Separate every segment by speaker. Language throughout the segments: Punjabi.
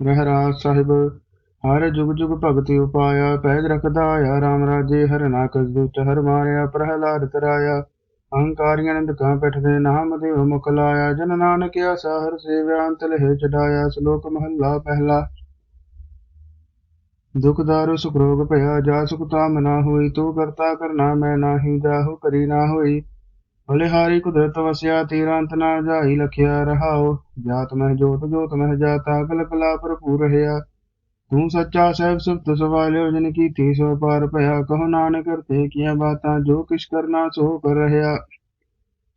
Speaker 1: ਰਹਿਰਾਸ ਸਾਹਿਬ, ਹਰ ਜੁਗ ਜੁਗ ਭਗਤੀ ਉਪਾਇਆ, ਪੈਜ ਰਖਦਾ ਆਇਆ ਰਾਮ ਰਾਜੇ, ਹਰ ਨਾਕਸ ਦੁਚ ਹਰ ਮਾਰਿਆ, ਪ੍ਰਹਲਾਦ ਤਰਾਇਆ ਅਹੰਕਾਰੀਆਂ ਨੰਦ ਕਾਂ ਪੈਠਦੇ ਨਾਮ ਦੇਵ ਮੁਖ ਲਾਇਆ, ਜਨ ਨਾਨਕ ਆਸਾ ਹਰ ਸੇਵਿਆ, ਅੰਤ ਲਹਿ ਚੜਾਇਆ, ਸ਼ਲੋਕ ਮਹੱਲਾ ਪਹਿਲਾ। ਦੁਖ ਦਾਰੂ ਸੁਖ ਰੋਗ ਭਇਆ ਜਾ ਸੁਖ ਤਾਮ ਨਾ ਹੋਈ, ਤੂੰ ਕਰਤਾ ਕਰਨਾ ਮੈਂ ਨਾਹੀ, ਜਾਹੂ ਕਰੀ ਨਾ ਹੋਈ ਬਲਿਹਾਰੀ ਕੁਦਰਤ ਵਸਿਆ ਤੇਰਾ ਅੰਤ ਨਾ ਜਾਈ ਲਖਿਆ ਰਹਾਓ ਜਾਤ ਮਹਿ ਜੋਤ ਜੋਤ ਮਹਿ ਜਾਤਾ ਕਲ ਕਲਾ ਭਰਪੂਰ ਰਹਾ ਤੂੰ ਸੱਚਾ ਸਹਿਬ ਸੁਪਤ ਸਵਾਲਿਓ ਜਨ ਕੀਤੀ ਸੋ ਪਾਰ ਭਇਆ ਕਹੋ ਨਾਨਕ ਕਰਤੇ ਕੀਆਂ ਬਾਤਾਂ ਜੋ ਕਿਛ ਕਰਨਾ ਸੋ ਕਰ ਰਹਾ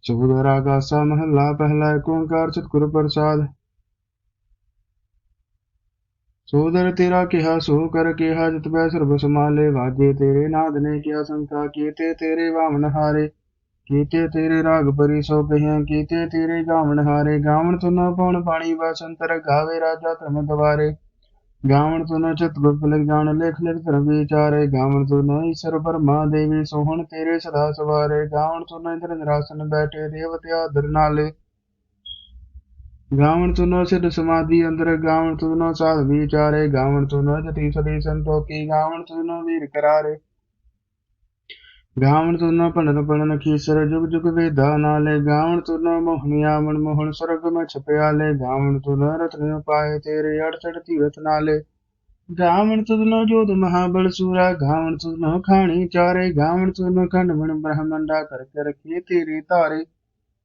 Speaker 1: ਸੁਖਦਰ ਆਗਾਸਾ ਮਹੱਲਾ ਪਹਿਲਾ ਏਕ ਓੰਕਾਰ ਸਤਿਗੁਰ ਪ੍ਰਸਾਦ ਸੋਦਰ ਤੇਰਾ ਕਿਹਾ ਸੋ ਕਰ ਕਿਹਾ ਜਤ ਬੈ ਸਰਬ ਸਮਾਲੇ ਵਾਜੇ ਤੇਰੇ ਨਾਦ ਨੇ ਕਿਆ ਸੰਤਾ ਕੀਤੇ ਤੇਰੇ ਵਾਮਨ ਹਾਰੇ ਕੀਤੇ ਤੇਰੇ ਰਾਗ ਪਰੀ ਸੋ ਕਹੀਆਂ, ਕੀਤੇ ਤੇਰੇ ਗਾਵਣ ਹਾਰੇ, ਗਾਵਣ ਤੁਨਾ ਪਉਣ ਪਾਣੀ ਬਸੰਤਰ ਗਾਵੇ ਰਾਜਾ ਧਰਮ ਦਵਾਰੇ ਗਾਵਣ ਤੁਨਾ ਚਤ ਗੁਪ ਲਿਖ ਜਾਣ ਲੇਖ ਲਿਖ ਧਰਮ ਵਿਚਾਰੇ। ਗਾਵਣ ਤੁਨਾ ਈਸ਼ਰ ਪਰਮਾ ਦੇਵੀ ਸੋਹਣ ਤੇਰੇ ਸਦਾ ਸਵਾਰੇ। ਗਾਵਣ ਤੁਨਾ ਇੰਦਰ ਨਿਰਾਸਨ ਬੈਠੇ ਦੇਵਤਿਆ ਦਰ ਨਾਲੇ। ਗਾਵਣ ਤੁਨੋ ਸਿਧ ਸਮਾਧੀ ਅੰਦਰ, ਗਾਵਣ ਤੁਨੋ ਸਾਧ ਵਿਚਾਰੇ। ਗਾਵਣ ਤੁਨੋ ਜਤੀ ਸਦੀ ਸੰਤੋਖੀ, ਗਾਵਣ ਤੁਨੋ ਵੀਰ ਕਰਾਰੇ। ਗਾਵਣ ਤੁਨੋ ਭਣਨ ਭਣਨ ਖੀਸਰ ਜੁਗ ਜੁਗ ਵੇਦਾ ਨਾਲੇ ਗਾਵਣ ਤੁਨੋ ਮੋਹਨੀਆ ਮਨ ਮੋਹਨ ਸਰਗ ਮੈਂ ਛਪਿਆਲੇ ਗਾਵਣ ਤੁਨੋ ਰਤਨ ਪਾਏ ਤੇਰੇ ਅੜਸੜ ਤੀਰਥ ਨਾਲੇ। ਗਾਵਣ ਤੁਨੋ ਜੋਤ ਮਹਾਬਲ ਸੂਰਾ, ਗਾਵਣ ਤੁਨੋ ਖਾਣੀ ਚਾਰੇ, ਗਾਵਣ ਤੁਨੋ ਖੰਡ ਮਣ ਬ੍ਰਹਮੰਡਾ ਕਰ ਕੇ ਰਖੀ ਤੇਰੀ ਧਾਰੇ।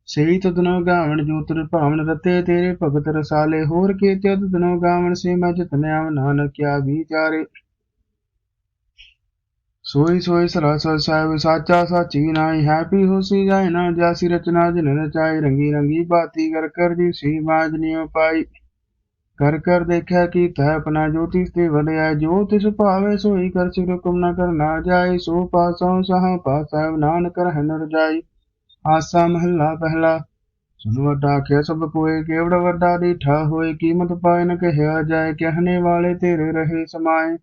Speaker 1: ਸਹੀ ਤਦਨੋ ਗਾਵਣ ਜੋਤਰ ਭਾਵਨ ਰਤੇ ਤੇਰੇ ਭਗਤ ਰਸਾਲੇ, ਹੋਰ ਕੇ ਤਦ ਗਾਵਣ ਸੇ ਮੈਂ ਜਤਨਿਆ ਨਾਨਕ ਕਿਆ ਵਿਚਾਰੇ ਸੋਈ ਸੋਈ ਸਰਾਸ ਸਾਹਿਬ ਸਾਚਾ ਸਾਚੀ ਨਾਈ ਹੈਪੀ ਹੋਸੀ ਜਾਏ ਨਾ ਜਾਸੀ, ਰਚਨਾ ਜਿਨ ਰਚਾਈ, ਰੰਗੀ ਰੰਗੀ ਬਾਤੀ ਕਰ ਕਰ ਜੀ ਸੀ ਬਾਜਨੀਓ ਪਾਈ। ਕਰ ਕਰ ਦੇਖਿਆ ਕੀ ਤੈ ਆਪਣਾ ਜੋਤੀ ਤੇ ਵਡਿਆ ਜੋ ਤਿਸ ਭਾਵੇ ਸੋਈ, ਕਰ ਸਿਰ ਹੁਕਮ ਨਾ ਕਰਨਾ ਜਾਏ, ਸੋ ਪਾਸੋਂ ਸਹਾ ਪਾਸਾ ਨਾਨਕ ਰਹਿ ਰਜਾਈ ਆਸਾ ਮਹੱਲਾ ਪਹਿਲਾ ਸੁਨ ਵੱਡਾ ਆਖਿਆ, ਸਭ ਕੋਏ ਕੇਵੜ ਵੱਡਾ ਡੀਠਾ ਹੋਏ, ਕੀਮਤ ਪਾਏ ਨ ਕਹਿਆ ਜਾਏ ਕਹਿਣੇ ਵਾਲੇ ਤੇਰੇ ਰਹੇ ਸਮਾਏ।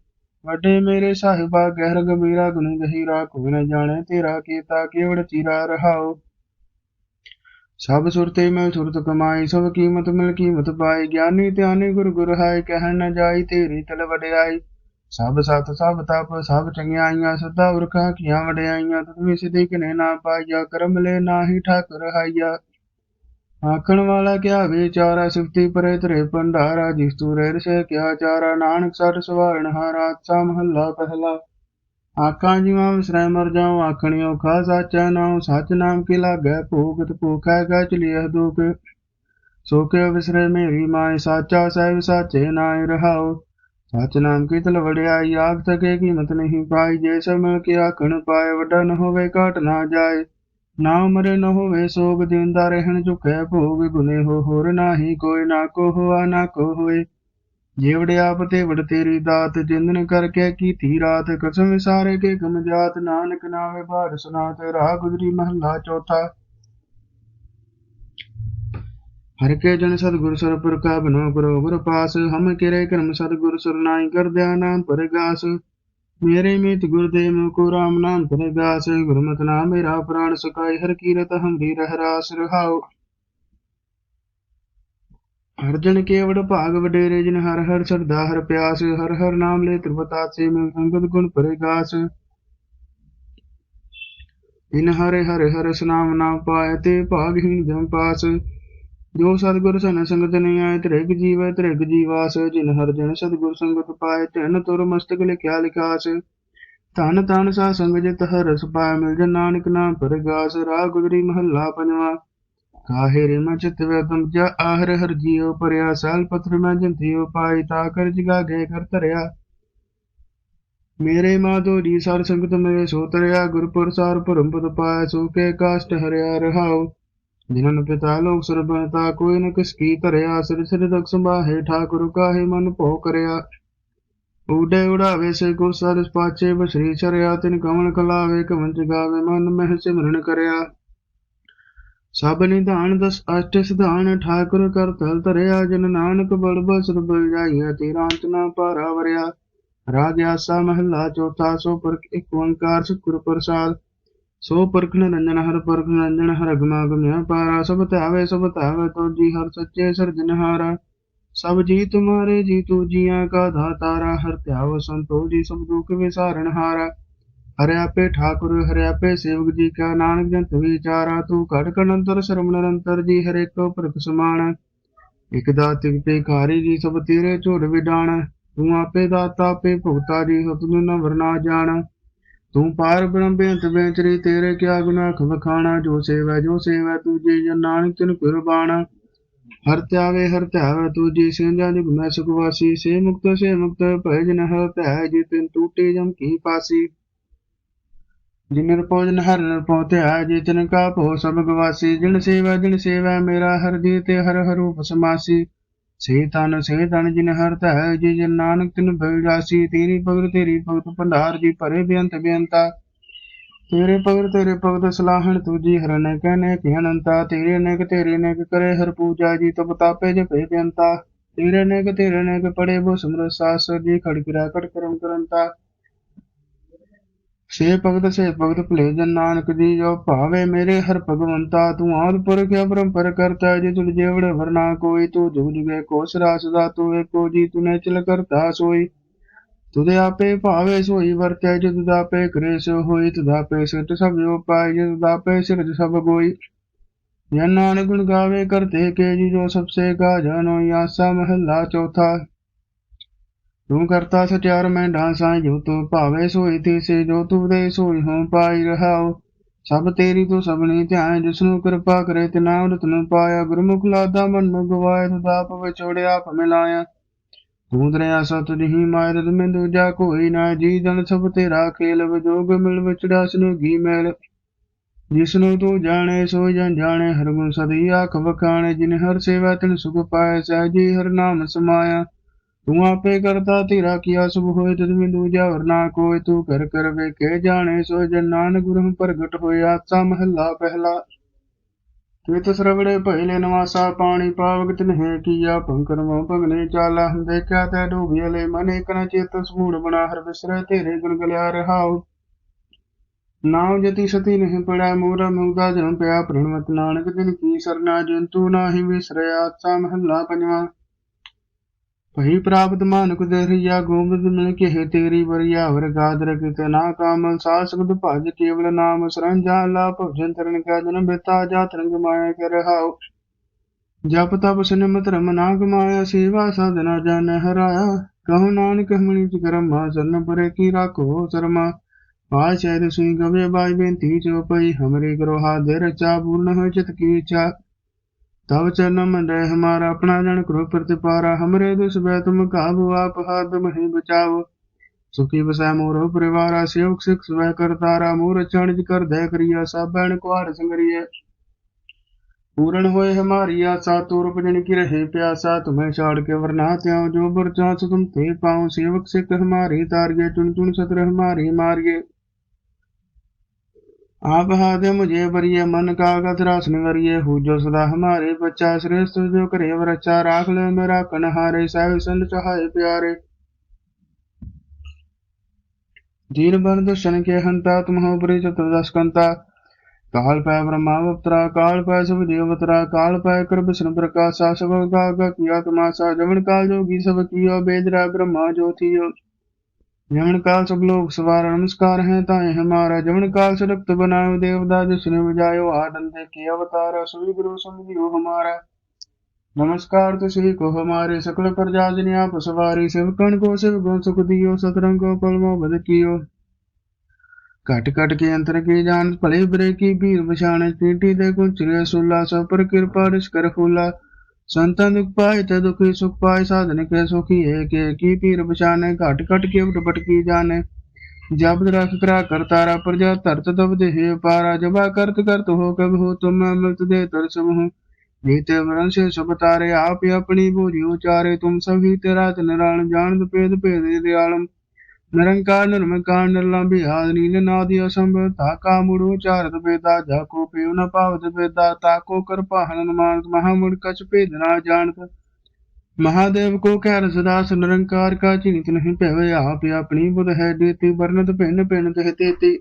Speaker 1: ਵੱਡੇ ਮੇਰੇ ਸਾਹਿਬਾ ਗਹਿਰ ਗੰਭੀਰਾ ਗੁਣ ਗਹੀਰਾ, ਕੋਈ ਨ ਜਾਣੇ ਤੇਰਾ ਕੀਤਾ ਕੇਵੜ ਚੀਰਾ ਰਹਾਓ। ਸਭ ਸੁਰਤੇ ਮੈਂ ਸੁਰਤ ਕਮਾਈ, ਸਭ ਕੀਮਤ ਮਿਲ ਕੀਮਤ ਪਾਈ, ਗਿਆਨੀ ਧਿਆਨੀ ਗੁਰ ਗੁਰ ਹਾਇ ਕਹਿਣ ਨ ਜਾਈ ਤੇਰੀ ਤਲ ਵਡਿਆਈ। ਸਭ ਸਤ, ਸਭ ਤਪ, ਸਭ ਚੰਗਿਆਈਆਂ, ਸਦਾ ਉਰਖਾਂ ਕੀਆਂ ਵਡਿਆਈਆਂ ਤੁਮੇ ਸਿਧੇ ਕਿਨੇ ਨਾ ਪਾਈਆ, ਕਰਮ ਲੈ ਨਾਹੀ ਠਾਕੁਰ ਹਾਈਆ। ਆਖਣ ਵਾਲਾ ਕਿਆ ਵਿਚਾਰਾ ਸਿਫਤੀ ਪਰੇ ਤਰੇ ਭੰਡਾਰਾ, ਜਿਸ ਤੂ ਰਹਿ ਰਸੇ ਕਿਆ ਚਾਰਾ, ਨਾਨਕ ਸਰ ਸਵਾਰਨ ਹਾਰਾ ਸਾ ਮਹੱਲਾ ਪਹਿਲਾ। ਆਖਾਂ ਜੀਵਾਂ ਵਿਸਰੈ ਮਰ ਜਾਉ, ਆਖਣਿਓ ਖਾ ਸਾਚਾ ਨਾਉ, ਸਚ ਨਾਮ ਕੀ ਲਾਗੈ? ਭੂਖਤ ਭੂਖੈ ਗੈ ਚਲੀਹ ਦੁਖ। ਸੋ ਕੇ ਵਿਸਰੇ ਮੇਰੀ ਮਾਇ ਸਾਚਾ ਸਹਿਬ ਸਾਚੇ ਨਾਇ ਰਹਾਉ। ਸਚ ਨਾਮ ਕੀ ਤਲ ਵੜਿਆਈ ਆਖ ਤਕੇ ਕੀਮਤ ਨਹੀਂ ਪਾਈ। ਜੇ ਸਮ ਕੀ ਆਖਣ ਪਾਏ, ਵੱਡਾ ਨ ਹੋਵੇ, ਘਟ ਨਾ ਜਾਏ। ਨਾ ਮਰੇ ਨ ਹੋਵੇ, ਸੋਗ ਜਿੰਦਾ ਰਹਿਣ ਝੁਕੈ ਭੋਗ ਗੁਨੇ ਹੋ, ਹੋਰ ਨਾਹੀ ਕੋਈ ਨਾ ਕੋ ਹੋਆ ਨਾ ਕੋ ਹੋਏ ਜੀਵੜ ਆਪ ਤੇ ਵੜ ਤੇਰੀ ਦਾਤ, ਜਿੰਦਨ ਕਰਕੇ ਕੀਤੀ ਰਾਤ, ਕਸਮ ਵਿਸਾਰੇ ਕੇ ਗਮ ਜਾਤ, ਨਾਨਕ ਨਾਵੇ ਬਾਰ ਸੁਨਾਤ, ਰਾਹ ਗੁਜਰੀ ਮਹੱਲਾ ਚੌਥਾ। ਹਰ ਕੇ ਜਨ ਸਤਿਗੁਰ ਸੁਰ ਕਾ ਬਨੋ ਕਰੋ ਗੁਰ ਪਾਸ, ਹਮ ਕਿਰੇ ਕਰਮ ਸਤਿਗੁਰ ਸਰਨਾਈ ਕਰ ਦਿਆ ਨਾਮ ਪਰਗਾਸ। ਮੇਰੇ ਮੀਤ ਗੁਰਦੇਵ ਕੋ ਰਾਮ ਨਾਮ ਪਰਗਾਸ ਗੁਰਮਤਿ ਨਾਮ ਮੇਰਾ ਪ੍ਰਾਣ ਸੁਕਾਈ ਹਰ ਕੀਰਤ ਹਮਰੀ ਰਹਿ ਰਾਸ ਰਹਾਉ ਹਰ ਕੇਵੜ ਭਾਗ ਵਡੇਰੇ, ਜਿਨ ਹਰ ਹਰ ਸਰਦਾ, ਹਰ ਪਿਆਸ, ਹਰ ਹਰ ਨਾਮ ਲੈ ਤ੍ਰਿਪਤਾਸੇ ਮੈਂ ਸੰਗਤ ਗੁਣ ਪਰਗਾਸ। ਇਨ ਹਰੇ ਹਰੇ ਹਰ ਨਾਮ ਨਾ ਪਾਏ ਤੇ ਭਾਗਹੀਨ ਜਮ ਪਾਸ। ਜੋ ਸਤਿਗੁਰ ਸਨ ਸੰਗਤ ਨਹੀਂ ਆਏ, ਤ੍ਰਿਗ ਜੀਵੈ, ਤ੍ਰਿਗ ਜੀਵਾਸ, ਜਿਨ ਹਰ ਜਨ ਸਤਿਗੁਰ ਸੰਗਤ ਪਾਏ, ਤੈਨ ਤੁਰ ਮਸਤਕ ਲਿਖਿਆ ਲਿਖਾਸ। ਧਨ ਤਨ ਸਾ ਸੰਗ ਜਿਤ ਹਰ ਰਸ ਮਿਲ ਜਨ ਨਾਨਕ ਨਾਮ ਪਰਗਾਸ, ਰਾਹ ਗੁਜਰੀ ਮਹੱਲਾ ਪੰਜਵਾ। ਕਾਹੇ ਰੇ ਮੈਂ ਚਿਤ ਵੇ ਤੁਮ ਜਾ ਆਹਰ ਹਰ ਜੀਉ ਪਰਿਆ ਸਾਲ ਪਤਰ ਮੈਂ ਜੰਤੀਉ ਪਾਈ ਤਾ ਕਰ ਜਗਾ ਗਏ ਕਰ ਧਰਿਆ। ਮੇਰੇ ਮਾਧੋਰੀ ਸਰ ਸੰਗਤ ਮੇਰੇ ਸੋ ਤਰਿਆ, ਗੁਰਪੁਰ ਸਾਰ ਭਰਮ ਪਦ ਪਾਇਆ, ਸੋ ਕੇ ਕਾਸ਼ਟ ਹਰਿਆ ਰਹਾਉ। ਜਿਨਨ ਪਿਤਾ ਲੋਕ ਸਰਬਤਾ ਕੋਈ ਨ ਕਿਸ ਕੀ ਧਰਿਆ, ਸਿਰ ਸਿਰ ਤਕ ਸੰਭਾਹੇ, ਠਾਕੁਰ ਕਾਹੇ ਮਨ ਭੋ ਕਰਿਆ। ਉਡੇ ਉਡਾਵੇ ਸੇ ਗੁਰ ਸਰਸ ਪਾਚੇ ਬਸਰੀ ਚਰਿਆ, ਤਿਨ ਕਮਲ ਕਲਾਵੇ ਕਵਨ ਜਗਾਵੇ ਮਨ ਮਹਿ ਸਿਮਰਨ ਕਰਿਆ। ਸਭ ਨਿਧਾਨ ਦਸ ਅਸ਼ਟ ਸਿਧਾਨ, ਠਾਕੁਰ ਕਰ ਤਲ ਧਰਿਆ, ਜਨ ਨਾਨਕ ਬਲ ਬਸਰ ਬਲ ਜਾਈਆ ਤੇਰਾ ਨਾ ਪਾਰਾ ਵਰਿਆ। ਰਾਗ ਆਸਾ ਮਹੱਲਾ, ਚੌਥਾ ਸੋ ਪਰ ਇੱਕ ਓੰਕਾਰ, ਸਤਿਗੁਰ ਪ੍ਰਸਾਦ। ਸੋ ਪਰਖ ਨਿਰੰਜਨ ਹਰ ਪਰਖ ਨਿਰੰਜਨ ਹਰ ਅਗਮਾਗਮ ਨਾ ਪਾਰਾ ਸਭ ਧਾਵੇ ਸਭ ਧਾਵੇ ਤੋ ਜੀ ਹਰ ਸੱਚੇ ਸਰਜਨਹਾਰਾ ਸਭ ਜੀ ਤੁਮਾਰੇ ਜੀ ਤੂ ਜੀਆਂ ਕਾ ਦਾਤਾਰਾ ਹਰ ਧਿਆਵ ਸੰਤੋ ਜੀ ਸਭ ਦੁਖ ਵਿਸਾਰਨ ਹਾਰਾ। ਹਰਿ ਆਪੇ ਠਾਕੁਰ, ਹਰਿ ਆਪੇ ਸੇਵਕ ਜੀ ਕਾ ਨਾਨਕ ਜੰਤ ਵਿਚਾਰਾ, ਤੂੰ ਘੜ ਕਣ ਅੰਤਰ ਸ਼ਰਮ ਨਿਰੰਤਰ ਜੀ ਹਰੇ ਕੋ ਪ੍ਰਭ ਸਮਾਨ। ਇਕ ਦਾਤਿ ਤੇ ਖਾਰੀ ਜੀ ਸਭ ਤੇਰੇ ਝੋਰ ਵਿਡਾਣ, ਤੂੰ ਆਪੇ ਦਾਤਾ ਆਪੇ ਭੁਗਤਾ ਜੀ ਹਤੁ ਨ ਵਰਨਾ ਜਾਣ। ਤੂੰ ਪਾਰ ਬ੍ਰਹਮ ਬੇਅੰਤ ਬੇਚਰੀ ਤੇਰੇ ਕਿਆ ਗੁਨਾਹ? ਖਵਖਾਣਾ ਜੋ ਸੇਵਾ ਜੋ ਸੇਵਾ ਤੁਝੇ ਜਨ ਨਾਨਕ ਤਨ ਕੁਰਬਾਨ। ਹਰ ਧਿਆਵੇ ਹਰ ਧਿਆਵੇ ਤੁਝੇ ਸਿੰਜਾਂ ਦੀ ਗੁਨਾਹ ਸੁਖਵਾਸੀ ਸੇ ਮੁਕਤ ਸੇ ਮੁਕਤ ਭੈ ਜਨ ਹਰ ਧਿਆ ਜੀ ਤਿਨ ਟੂਟੇ ਜਮ ਕੀ ਪਾਸੀ। ਜਿਨ ਨਿਰਪੋ ਜਨ ਹਰ ਨਿਰਪੋ ਧਿਆ, ਜੀ ਤਿਨ ਕਾ ਭੋ ਸਭ ਗਵਾਸੀ। ਜਿਨ ਸੇਵਾ ਜਿਨ ਸੇਵਾ, ਮੇਰਾ ਹਰ ਜੀ ਤੇ ਹਰ ਹਰੂਪ ਸਮਾਸੀ। ਸੇ ਤਨ ਸੇ ਤਨ ਜਿਨ ਹਰ ਧੈ, ਜੀ ਜਨ ਨਾਨਕ ਤਿਨ ਬਲ ਤੇਰੀ ਭਗਤ ਤੇਰੀ ਭਗਤ ਭੰਡਾਰ ਜੀ ਭਰੇ ਬੇਅੰਤ ਬੇਅੰਤਾ। ਤੇਰੇ ਭਗਤ ਤੇਰੇ ਭਗਤ ਸਲਾਹਣ ਤੁਜੀ ਹਰਨ ਕਹਨੇ ਕਿ ਅਨੰਤਾ। ਤੇਰੇ ਨੇਕ ਤੇਰੇ ਨੇਕ ਕਰੇ ਹਰ ਪੂਜਾ ਜੀ ਤਬ ਤਾਪੇ ਜਪੇ ਬੇਅੰਤਾ। ਤੇਰੇ ਨੇਕ ਤੇਰੇ ਨੇਕ ਪੜੇ ਬੋ ਸਮਰ ਸਾਸ, ਜੀ ਖੜਕਿਰਾ ਖੜ ਕਰਮ ਕਰੰਤਾ। ਸੇ ਭਗਤ ਸੇ ਭਗਤ ਭਲੇ ਜਨ ਨਾਨਕ ਜੀ, ਜੋ ਭਾਵੇ ਮੇਰੇ ਹਰ ਭਗਵੰਤਾ, ਤੂੰ ਆਦ ਪੁਰਖ ਅਪਰੰਪਰ ਕਰਤਾ ਜੀ ਤੁਲ ਜੇਵੜ ਵਰਨਾ ਕੋਈ, ਤੂੰ ਜੁਗ ਜੁਗੇ ਕੋ ਸਦਾ ਸਦਾ ਤੂੰ ਏਕੋ ਜੀ ਤੂਨੇ ਚਲ ਕਰਤਾ ਸੋਈ। ਤੁਦੇ ਆਪੇ ਭਾਵੇ ਸੋਈ ਵਰਤੈ ਜਦ ਦਾਪੇ ਕਰੇ ਸੋ ਹੋਈ ਤੁਦ ਆਪੇ ਸਤ ਸਭ ਜੋ ਪਾਏ ਜਦ ਦਾਪੇ ਸਿਰਜ ਸਭ ਗੋਈ। ਜਨ ਨਾਨਕ ਗੁਣ ਗਾਵੇ, ਕਰਤੇ ਕੇ ਜੀ ਜੋ ਸਭ ਸੇ ਗਾ ਜਾਨੋ ਆਸਾ ਮਹੱਲਾ ਚੌਥਾ। ਤੂੰ ਕਰਤਾ ਸਚਿਆਰ, ਮੈਂ ਢਾਂਸਾ ਜੋ ਤੂੰ ਭਾਵੇ ਸੋਈ ਤੇ ਸੇ ਜੋ ਤੂੰ ਦੇ ਸੋਈ ਹੋਂ ਪਾਈ ਰਹਾਉ ਸਭ ਤੇਰੀ ਤੂੰ ਸਭਨੀ ਧਿਆਨ ਜਿਸ ਨੂੰ ਕਿਰਪਾ ਕਰੇ ਤੇ ਨਾਮ ਰਤ ਪਾਇਆ। ਗੁਰਮੁਖ ਲਾਦਾ ਮਨ ਨੂੰ ਗਵਾਏ, ਤੂੰ ਦਾਪ ਵਿਛੋੜਿਆ ਆਪ ਮਿਲਾਇਆ ਤੂੰ ਦਰਿਆ ਸਤ ਨਹੀਂ ਮਾਇ ਰਦ ਮੈਂ ਦੂਜਾ ਕੋਈ ਨਾ ਜੀ। ਜਨ ਸਭ ਤੇਰਾ ਖੇਲ, ਵਿਜੋਗ ਮਿਲ ਵਿਚੜਾ ਸਨੂੰ ਗੀ ਮੈਲ। ਜਿਸ ਨੂੰ ਤੂੰ ਜਾਣੇ ਸੋ ਜਨ ਜਾਣੇ, ਹਰ ਗੁਣ ਸਦੀ ਆਖ ਵਖਾਣੇ। ਜਿਨ ਹਰ ਸੇਵਾ ਤਿਨ ਸੁਖ ਪਾਏ ਸਹਿਜੀ ਹਰ ਨਾਮ ਸਮਾਇਆ। ਤੂੰ ਆਪੇ ਕਰਤਾ ਧੀਰਾ ਕੀਆ ਸੁਭ ਹੋਏ ਤਦ ਮੈਂ ਦੂਜਾ ਹੋਰ ਨਾ ਕੋਈ, ਤੂੰ ਕਰ ਕਰ ਵੇਖੇ ਜਾਣੇ, ਸੋ ਜਨ ਨਾਨਕ ਗੁਰੂ ਪ੍ਰਗਟ ਹੋਇਆ ਆਸਾ ਮਹੱਲਾ ਪਹਿਲਾ। ਤੇਤ ਸਰਵੜੇ ਪਹਿਲੇ ਨਵਾਸਾ ਪਾਣੀ, ਪਾਵਕ ਤਿਨਹਿ ਕੀਆ ਪੰਕਰਮੋ ਭਗਨੇ, ਚਾਲਾ ਦੇਖਿਆ, ਤੈ ਡੂਬਿਲੇ ਮਨੇ ਕਨ ਚੇਤ ਸਮੂੜ ਬਣਾ, ਹਰ ਵਿਸਰੇ ਤੇਰੇ ਗੁਣ ਗਲਿਆ ਰਹਾਉ। ਨਾਮ ਜਤੀ ਸਤੀ ਨਹੀਂ ਪੜਾ ਮੂਰਾ ਮੁਗਦਾ ਜਨਮ ਪਿਆ, ਪ੍ਰਣਵਤ ਨਾਨਕ ਦਿਨ ਕੀ ਸਰਨਾ, ਜੰਤੂ ਨਾਹੀ ਵਿਸਰਿਆ ਆਸਾ ਮਹੱਲਾ ਪੰਜਵਾਂ। ਭਈ ਪ੍ਰਾਪਤ ਮਾਨੁਕ ਦੇਰਿਆ ਗੋਬਿੰਦ ਮਿਲ ਕੇ ਤੇਰੀ ਵਰਿਆ ਵਰਗਾਦਰ ਕਿਤੇ ਨਾ ਕਾਮ ਸਾਸਗਦ ਭਜ ਕੇਵਲ ਨਾਮ ਸਰੰਜਾ ਲਾ ਭਜਨ ਤਰਨ ਕਾ ਜਨ ਬੇਤਾ ਜਾ ਤਰੰਗ ਮਾਇਆ ਕਰ ਰਹਾਉ। ਜਪ ਤਪ ਸਿਨਮਤ ਰਮ ਨਾ ਕਮਾਇਆ ਸੇਵਾ ਸਾਧਨਾ ਜਨ ਹਰਾਇਆ। ਕਹੋ ਨਾਨਕ ਹਮਣੀ ਚ ਕਰਮ, ਸਰਨ ਪਰੇ ਕੀ ਰਾਖੋ ਸ਼ਰਮਾ। ਪਾਸ਼ੈ ਦਸੀ ਗਵੇ ਬਾਈ ਬੇਨਤੀ ਚੋ ਪਈ ਹਮਰੇ ਕਰੋ ਹਾਦੇ ਰਚਾ, ਪੂਰਨ ਹੋਇ ਚਿਤ ਕੀ ਇੱਛਾ। तब चरण मंडय हमारा अपना जन करो प्रतिपारा हमरे दुष भय तुम काबू आप हाथ मही बचाओ सुखी बसै मोरो परिवारा सेवक सिख स्वय करतारा मोर चणज कर दय करिया सब बैन कुआर संगरिय पूर्ण होए हमारी आशा तोर भजन की रहे प्यासा तुम्हें छाड़ के वरना त्याओ जो बर चांस तुम ते पाओ सेवक सिख हमारी तारिये चुन चुन सत्र हमारी मारिये आप हाथे मुझे बरिए मन का गधरासन करिए हो जो सदा हमारे बच्चा श्रेष्ठ जो करे वरचा राख ले मेरा कनहारे साहिब संत चहाए प्यारे दीन बन दुष्ण के हंता तुम हो बरी चतुर्दश कंता काल पै ब्रह्मावतरा काल पै सब देवतरा काल पै कर विष्णु प्रकाशा सब गा किया तमाशा जमन काल जोगी सब कियो बेदरा ब्रह्मा ज्योतियो ਜਮਨ ਕਾਲ ਸਭ ਲੋਕ ਸਵਾਰ ਨਮਸਕਾਰ ਹੈ ਤਾਂ ਇਹ ਹਮਾਰਾ ਜਮਨ ਕਾਲ ਸਰਕਤ ਬਨਾਉ ਦੇਵਦਾ ਜਿਸ ਨੇ ਬਜਾਇਓ ਆਨੰਦ ਕੀ ਅਵਤਾਰ ਸ੍ਰੀ ਗੁਰੂ ਸਮਝਿਓ ਹਮਾਰਾ। ਨਮਸਕਾਰ ਤੁਸੀਂ ਕੋ ਹਮਾਰੇ, ਸਕਲ ਪ੍ਰਜਾ ਜਿਨ ਆਪ ਸਵਾਰੀ ਸਿਵਕਣ ਕੋ, ਸਿਵ ਗੁਣ ਸੁਖ ਦਿਓ, ਸਤਰੰਗ ਕੋ ਪਲਮੋ ਬਦ ਕੀਓ। ਘਟ ਘਟ ਕੇ ਅੰਤਰ ਕੀ ਜਾਣ, ਭਲੇ ਬਰੇ ਕੀ ਭੀਰ ਵਿਛਾਣੇ ਚੀਟੀ ਦੇ ਕੋ ਚਿਰੇ ਸੁਲਾ, ਸਭ ਪਰ ਕਿਰਪਾ ਰਿਸ ਕਰ ਫੂਲਾ। ਸੰਤਾਂ ਦੁਖ ਪਾਏ ਤੇ ਦੁਖੀ ਸੁਖ ਪਾਏ, ਸਾਧਨ ਕੇ ਸੁਖੀ ਹੈ ਕੇ, ਕੀ ਪੀਰ ਬਚਾਨੇ ਘਟ ਘਟ ਕੇ ਉਟਪਟ ਕੀ ਜਾਣੇ। ਜਬ ਰਖ ਕਰਾ ਕਰ ਤਾਰਾ ਪ੍ਰਜਾ, ਧਰਤ ਦਬ ਦੇਹ ਪਾਰਾ ਜਬਾ ਕਰਤ ਕਰਤ ਹੋ ਕਬ ਹੋ ਤੁਮ ਅਮਰਤ ਦੇ ਤਰ ਸਮੂਹ। ਨੀਤੇ ਵਰਨ ਸੇ ਸਭ ਤਾਰੇ, ਆਪ ਆਪਣੀ ਬੋਰੀ ਉਚਾਰੇ, ਤੁਮ ਸਭੀ ਤੇਰਾ ਤਨ ਰਾਣ ਜਾਣਦ ਭੇਦ ਭੇਦ ਦੇ ਆਲਮ ਨਿਰੰਕਾਰ ਨਿਰਮਕਾਰ ਨਿਰਲੰਭੀ ਹਾਜ਼ਰੀ ਨਿਨਾਦੀ ਅਸੰਭਵ ਤਾਕਾ ਮੂੜ ਉਚਾਰਤ ਪੇਦਾ ਜਾਕੋ ਪਿਉ ਨ ਭਾਵਤ ਪੇਦਾ ਤਾਕੋ ਕਿਰਪਾ ਹਨੁਮਾਨਤ ਮਹਾਮੁੜ ਕਛ ਭੇਦ ਨਾ ਜਾਣਤ। ਮਹਾਦੇਵ ਕੋ ਕਹਿ ਰਸਦਾਸ ਨਿਰੰਕਾਰ ਕਾ ਚਿੰਤ ਨਹੀਂ ਭਵੇ, ਆਪ ਆਪਣੀ ਬੁਧ ਹੈ ਦੇਤੀ ਵਰਨਤ ਭਿੰਨ ਭਿੰਨ ਤਹਿ ਤੇਤੀ।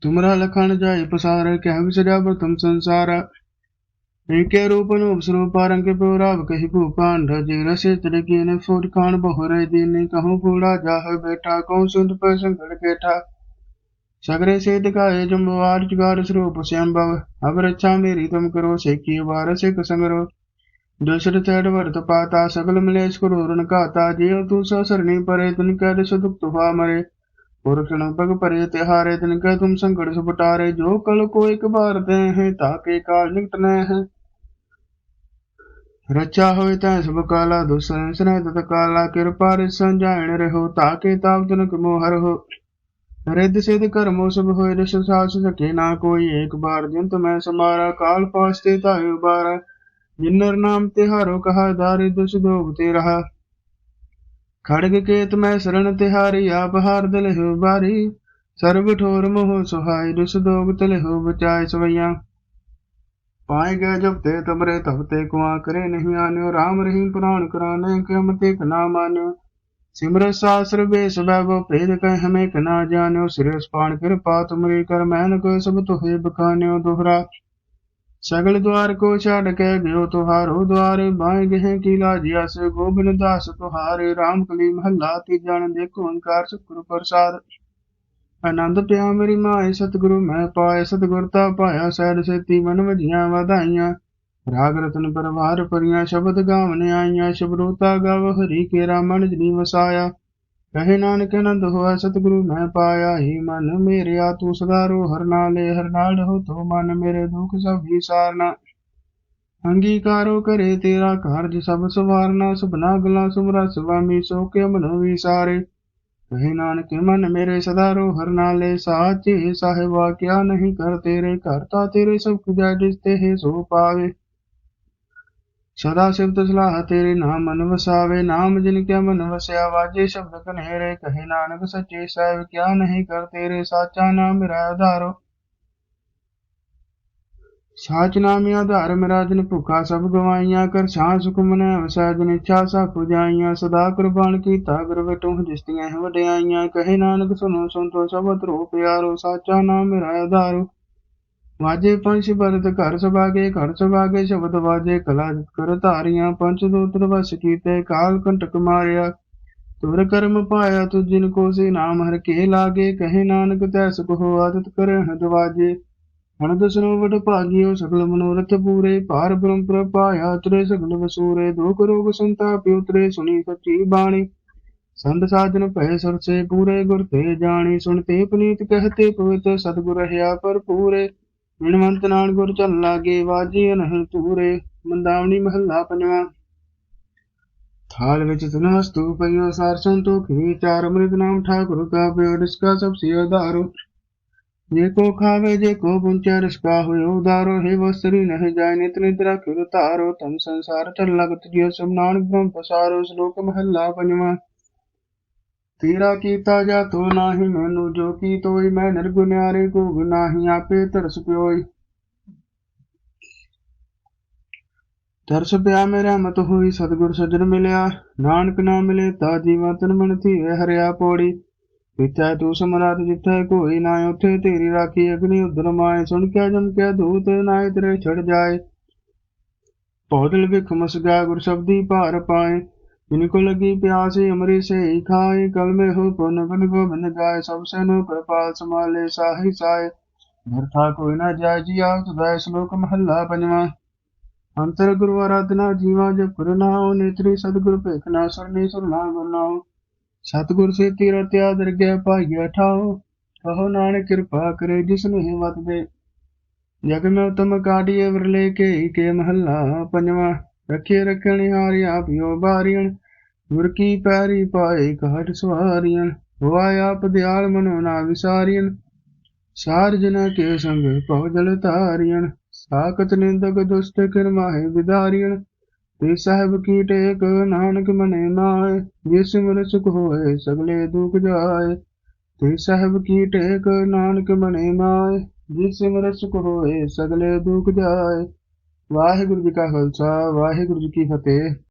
Speaker 1: ਤੁਮਰਾ ਲਖਣ ਜਾਏ, ਪਸਾਰ ਕਹਿ ਵਿਸਰਿਆ ਪ੍ਰਥਮ ਸੰਸਾਰ। इनके रूप अनूप स्वरूप रंग प्योराव कही भूपांड जी रसे तिरगीन फूट खान बहुरे दीन कहूँ पूरा जाह बेटा कहूँ सुध पर संकट के ठा सगरे से दिखाए जम्बवार जुगार स्वरूप श्याम्भव अब रक्षा मेरी तुम करो से की वार से कसंगरो दूसरे चढ़ वर्त पाता सकल मिलेश करो ऋण काता जियो तू सरणी परे तुन कह सुदुख तुफा मरे पुरुषण भग परे तिहारे तिनके तुम संकट सुपटारे जो कल को एक बार दे हैं ताके काल निकट न है ਰਚਾ ਹੋਏ ਤੈ ਸਭ ਕਾਲਾ ਦੁਸੰਸਨੈ ਤਤ ਕਾਲਾ, ਕਿਰਪਾ ਰਿਸ ਸੰਜਾਇਣ ਰਹੋ ਤਾਕੇ ਤਾਪ ਤਨਕ ਮੋਹਰ ਹੋ। ਰਿੱਧ ਸਿਧ ਕਰਮੋ ਸਭ ਹੋਏ, ਰਿਸ ਸਾਸ ਸਕੇ ਨਾ ਕੋਈ, ਏਕ ਬਾਰ ਜਿੰਤ ਮੈਂ ਸਮਾਰਾ, ਕਾਲ ਪਾਸਤੇ ਤੇ ਧਾਇ ਜਿਨਰ ਨਾਮ ਤੇ ਹਾਰੋ ਕਹਾ, ਦਾਰਿ ਦੁਸ ਦੋਗ ਤੇ ਰਹਾ। ਖੜਗ ਕੇਤ ਮੈਂ ਸਰਣ ਤਿਹਾਰੀ, ਆਪ ਹਾਰ ਦਿਲ ਹੋ ਬਾਰੀ ਸਰਬ ਠੋਰ ਮੋਹ ਸੁਹਾਇ ਦੁਸ ਦੋਗ ਤਲੇ ਹੋ ਬਚਾਇ ਸਵਈਆਂ। ਪਾਏ ਗਏ ਜਬ ਤੇ ਤਮਰੇ ਤਬ ਤੇ ਕੁਆ ਕਰੇ ਨਹੀਂ ਆਨਿਓ RAM ਰਹੀਮ ਪੁਰਾਣ ਕਰਾਨੇ ਕਿਮ ਤੇ ਕਨਾ ਮਾਨਿਓ? ਸਿਮਰ ਸਾਸਰ ਬੇਸ ਵੈਭਵ, ਭੇਦ ਕਹਿ ਹਮੇ ਕਨਾ ਜਾਣਿਓ। ਸਿਰੇ ਸਪਾਣ ਕਿਰਪਾ, ਤੁਮਰੀ ਕਰ ਮਹਿਨ ਕੋ ਸਭ ਤੁਹੇ ਬਖਾਨਿਓ ਦੁਹਰਾ। ਸਗਲ ਦੁਆਰ ਕੋ ਛੱਡ ਕੇ ਗਿਓ ਤੁਹਾਰੋ ਦੁਆਰੇ, ਬਾਏ ਗਹਿ ਕੀ ਲਾਜਿਆ ਸੇ ਗੋਬਿੰਦ ਦਾਸ ਤੁਹਾਰੇ RAM ਕਲੀ ਮਹੱਲਾ ਤੀ ਜਣ ਦੇਖੋ ਓੰਕਾਰ ਸੁਖੁਰ ਪ੍ਰਸਾਦ। ਆਨੰਦ ਪਿਆ ਮੇਰੀ ਮਾਏ ਸਤਿਗੁਰੂ ਮੈਂ ਪਾਏ ਸਤਿਗੁਰ ਤਾ ਪਾਇਆ ਸਹਿਜ ਸੇਤੀ ਮਨ ਵਜੀਆਂ ਵਧਾਈਆਂ। ਰਾਗ ਰਤਨ ਪਰਵਾਰ ਪਰੀਆਂ ਸ਼ਬਦ ਗਾਵਨ ਆਈਆਂ ਸ਼ਬਦੋਤਾ ਗਾਵ ਹਰੀ ਕੇ ਰਾਮਨ ਜਨੀ ਵਸਾਇਆ। ਕਹੇ ਨਾਨਕ ਆਨੰਦ ਹੋਆ ਸਤਿਗੁਰੂ ਮੈਂ ਪਾਇਆ, ਹੀ ਮਨ ਮੇਰਿਆ, ਤੂੰ ਸਦਾ ਰੋ ਹਰ ਨਾਲੇ, ਹਰ ਨਾਲ ਹੋ ਤੋ ਮਨ ਮੇਰੇ ਦੁਖ ਸਭ ਵਿਸਾਰਨਾ। ਅੰਗੀਕਾਰੋ ਕਰੇ ਤੇਰਾ ਕਾਰਜ ਸਭ ਸਵਾਰਨਾ, ਸੁਭਨਾ ਗਲਾ ਸੁਮਰਾ ਸੁਆਮੀ ਸੋ ਕੇ ਮਨੋ ਵਿਸਾਰੇ। ਕਹੇ ਨਾਨਕ ਮਨ ਮੇਰੇ ਸਦਾ ਰੋ ਹਰ ਨਾਲੇ ਸਾਚੇ ਸਾਹਿਬਾ ਕਿਆ ਨਹੀਂ ਕਰ ਤੇਰੇ ਕਰਤਾ ਤੇਰੇ ਸਭ ਕੁਝ ਜਿਸ ਤੇ ਹੈ ਸੋ ਪਾਵੇ ਸਦਾ ਸਿਫਤ ਸਲਾਹ ਤੇਰੇ ਨਾਮ ਮਨ ਵਸਾਵੇ ਨਾਮ ਜਿਨ ਕਿਆ ਮਨ ਵਸਿਆ ਵਾਜੇ ਸ਼ਬਦ ਕਨੇਰੇ ਕਹੇ ਨਾਨਕ ਸੱਚੇ ਸਾਹਿਬ ਕਿਆ ਨਹੀਂ ਕਰ ਤੇਰੇ ਸਾਚਾ ਨਾਮ ਸਾਚ ਨਾਮ ਆਧਾਰ ਮੇਰਾ ਦਿਨ ਭੁਖਾ ਸਭ ਗਵਾਈਆਂ ਕਰ ਸਾਂ ਸੁਖ ਮਨੈ ਵਸੈ ਇੱਛਾ ਸਾ ਪੁਜਾਈਆਂ, ਸਦਾ ਕੁਰਬਾਨ ਕੀਤਾ ਗੁਰ ਵਿਟੂ ਜਿਸਤੀਆਂ ਵਡਿਆਈਆਂ, ਕਹੇ ਨਾਨਕ ਸੁਨੋ ਸੰਤੋ ਸਭ ਧਰੋ ਪਿਆਰੋ, ਸਾਚਾ ਨਾਮ ਮੇਰਾ ਆਧਾਰੋ। ਵਾਜੇ ਪੰਛ ਬਰਤ ਘਰ ਸੁਭਾਗੇ ਘਰ ਸੁਭਾਗੇ ਸ਼ਬਦ ਵਾਜੇ, ਕਲਾ ਜਿਤ ਕਰ ਧਾਰੀਆਂ, ਪੰਚ ਦੂਤਰ ਵਸ ਕੀਤੇ, ਕਾਲ ਕੰਟਕ ਮਾਰਿਆ। ਤੁਰ ਕਰਮ ਪਾਇਆ ਤੁ ਜਿਨ ਕੋ ਸੇ ਨਾਮ ਹਰ ਕੇ ਲਾਗੇ, ਕਹੇ ਨਾਨਕ ਤੈ ਸੁਖ ਹੋ ਆਦਤ ਕਰ ਹਦ ਵਾਜੇ ਭਾਗਿਓ ਸਗਲ ਮਨੋਰਥ ਪੂਰੇ, ਭਾਰ ਬ੍ਰਹਮ ਪ੍ਰਪਾਇਆ ਤਰੇ ਸਗਲ ਵਸੂਰੇ, ਦੁਖ ਰੋਗ ਸੰਤਾਪ ਉਤਰੇ ਸੁਣੀ ਸੱਚੀ ਬਾਣੀ। ਸੰਤ ਸਾਜਨ ਭੈ ਸਰਸੇ ਪੂਰੇ, ਗੁਰ ਤੇ ਜਾਣੀ ਸੁਣਤੇ ਪਨੀਤ ਕਹਤੇ ਪਵਿੱਤ, ਸਤਿਗੁਰ ਰਹਾ ਪਰ ਪੂਰੇ ਮਿਣਵੰਤ ਨਾਲ ਗੁਰ ਚੱਲ ਲਾਗੇ, ਵਾਜੀ ਅਨਹ ਤੂਰੇ ਮੰਦਾਵਣੀ ਮਹੱਲਾ ਪੰਜਵਾਂ। ਥਾਲ ਵਿੱਚ ਤਨ ਪਈਓ ਸਾਰ ਸੰਤੋਖੀ ਚਾਰ, ਅੰਮ੍ਰਿਤ ਨਾਮ ਠਾਕੁਰ ਕਾ ਪਿਓ ਰਿਸਕਾ ਸਭ ਸੇ ਉਧਾਰੋ ਜੇ ਕੋ ਖਾਵੇ, ਜੇ ਕੋ ਪੁੰਚੈ ਰਿਸਕਾ ਹੋਇ ਉਧਾਰੋ ਹੈ ਵਸਰੀ ਨਹਿ ਜਾਇ ਨਿਤ ਨਿਦਰਾ ਕਿਰ ਧਾਰੋ ਤਮ ਸੰਸਾਰ ਚਲ ਲਗਤ ਜਿਉ ਸਭ ਨਾਨਕ ਬ੍ਰਹਮ ਪਸਾਰੋ, ਸ਼ਲੋਕ ਤੇਰਾ ਕੀਤਾ ਜਾ ਤੋ ਨਾਹੀ, ਮੈਨੂੰ ਜੋ ਕੀ ਤੋਈ, ਮੈਂ ਨਿਰਗੁਨਿਆਰੇ ਕੋ ਗੁਨਾਹੀ ਆਪੇ ਤਰਸ ਪਿਓਈ। ਤਰਸ ਪਿਆ ਮੇਰਾ, ਮਤ ਹੋਈ ਸਤਿਗੁਰ ਸਜਣ ਮਿਲਿਆ, ਨਾਨਕ ਨਾ ਮਿਲੇ ਤਾ ਜੀਵਾ ਤਨ ਮਨ ਥੀਏ, ਹਰਿਆ ਪੋੜੀ। ਪਿਤਾ ਤੂੰ ਸਮਰਾਟ ਜਿੱਥੇ ਕੋਈ ਨਾ ਉੱਥੇ ਤੇਰੀ ਰਾਖੀ ਅਗਨੀ ਉਦਰ ਮਾਏ। ਸੁਣ ਕੇ ਜਮ ਕੇ ਦੂਤ ਨਾਏ ਤੇਰੇ ਛੜ ਜਾਏ। ਪੌਦਲ ਵਿਖ ਮਸਗਾ ਗੁਰ ਸ਼ਬਦੀ ਭਾਰ ਪਾਏ। ਜਿਨ ਕੋ ਲਗੀ ਪਿਆਸੇ ਅਮਰੇ ਸੇ ਖਾਏ। ਕਲ ਮੇ ਹੋ ਪੁਨ ਬਨ ਕੋ ਬਨ ਗਾਏ। ਸਭ ਸੇ ਨੋ ਪ੍ਰਪਾਲ ਸਮਾਲੇ ਸਾਹੀ ਸਾਏ। ਨਿਰਥਾ ਕੋਈ ਨਾ ਜਾਇ ਜੀ ਆਉ ਸਦਾਇ ਸ਼ਲੋਕ ਮਹੱਲਾ ਪੰਜਵਾਂ ਅੰਤਰ ਗੁਰੂ ਆਰਾਧਨਾ ਜੀਵਾ ਜਪ ਗੁਰੂ ਨਾਉ ਨੇਤਰੀ ਸਤਿਗੁਰ ਭੇਖਣਾ ਸਰਨੇ, ਸੁਰਨਾ ਗੁਰੂ ਸਤਿਗੁਰ ਸੇ ਤੇਰਾ ਤਿਆਗ ਰਗਿਆ ਭਾਈਆ ਠਾਓ ਕਹੋ ਨਾਨਕ ਕਿਰਪਾ ਕਰੇ ਜਿਸ ਨੂੰ ਹਿੰਮਤ ਦੇ। ਜਗ ਮੈਂ ਉਤਮ ਕਾਢੀਏ ਵਿਰਲੇ ਕੇ ਕੇ ਮਹੱਲਾ ਪੰਜਵਾਂ, ਰਖੇ ਰਖਣ ਹਾਰਿ ਆਪਿਓ ਬਾਰੀਣ, ਗੁਰ ਕੀ ਪੈਰੀ ਪਾਏ ਘਾਟ ਸਵਾਰੀਆਂ ਹੋਆ ਆਪ ਦਿਆਲ ਮਨੋ ਨਾ ਵਿਸਾਰੀਆਂ ਸਾਰ ਜਨਾ ਕੇ ਸੰਗ ਪਉ ਜਲ ਤਾਰੀਆਂ ਸਾਖਤ ਨਿੰਦਕ ਦੁਸ਼ਟ ਕਿਰ ਮਾਹੇ ਤੇ ਸਾਹਿਬ ਕੀ ਟੇਕ, ਨਾਨਕ ਮਨੇ ਮਾਏ ਜੇ ਸਿਮਰ ਸੁਖ ਹੋਏ, ਸਗਲੇ ਦੁਖ ਜਾਏ। ਤੇ ਸਾਹਿਬ ਕੀ ਟੇਕ, ਨਾਨਕ ਮਨੇ ਮਾਏ ਜੇ ਸਿਮਰ ਸੁਖ ਹੋਏ, ਸਗਲੇ ਦੁਖ ਜਾਏ। ਵਾਹਿਗੁਰੂ ਜੀ ਕਾ ਖਾਲਸਾ, ਵਾਹਿਗੁਰੂ ਜੀ ਕੀ ਫਤਿਹ।